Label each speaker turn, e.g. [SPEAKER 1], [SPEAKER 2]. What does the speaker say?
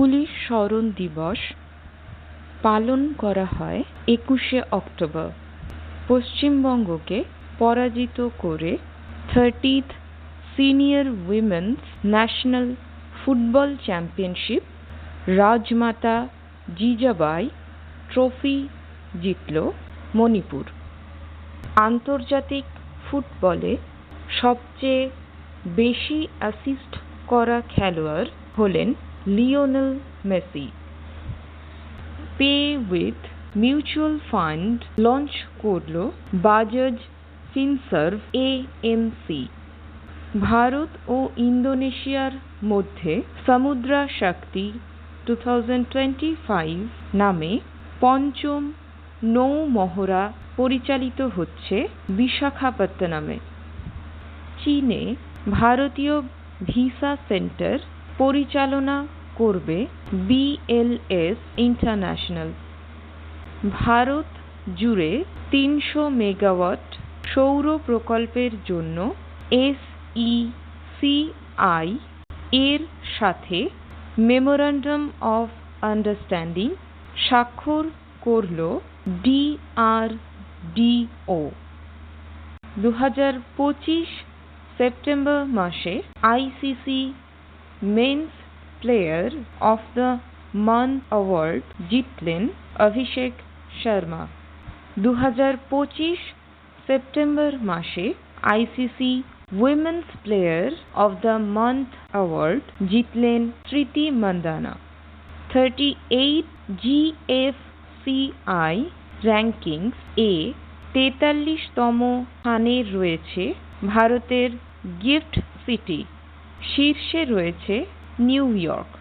[SPEAKER 1] Police স্মরণ দিবস পালন করা হয় একুশে অক্টোবর। পশ্চিমবঙ্গকে পরাজিত করে thirtieth senior women's national football championship Rajmata Jijabai trophy জিতল মণিপুর। আন্তর্জাতিক ফুটবলে সবচেয়ে বেশি অ্যাসিস্ট করা খেলোয়াড় হলেন Lionel Messi pay with mutual fund launch করল বাজাজ ফিনসার্ভ এএমসি ভারত ও ইন্দোনেশিয়ার মধ্যে সমুদ্রা শক্তি টু নামে পঞ্চম নৌ মহড়া পরিচালিত হচ্ছে বিশাখাপত্তনমে। চীনে ভারতীয় ভিসা সেন্টার পরিচালনা করবে বিএলএস ইন্টারন্যাশনাল ভারত জুড়ে তিনশো মেগাওয়াট সৌর প্রকল্পের জন্য এসইসিআই এর সাথে মেমোরান্ডাম অফ আন্ডারস্ট্যান্ডিং স্বাক্ষর করল ডিআরডিও দু হাজার পঁচিশ সেপ্টেম্বর মাসে ICC men's player of the month award জিতলেন অভিষেক শর্মা। দু হাজার পঁচিশ সেপ্টেম্বর মাসে ICC women's player of the month award জিতলেন Priti Mandhana. Thirty eight GFCI rankings এ তেতাল্লিশতম স্থানে রয়েছে ভারতের গিফট সিটি শীর্ষে রয়েছে নিউ ইয়র্ক।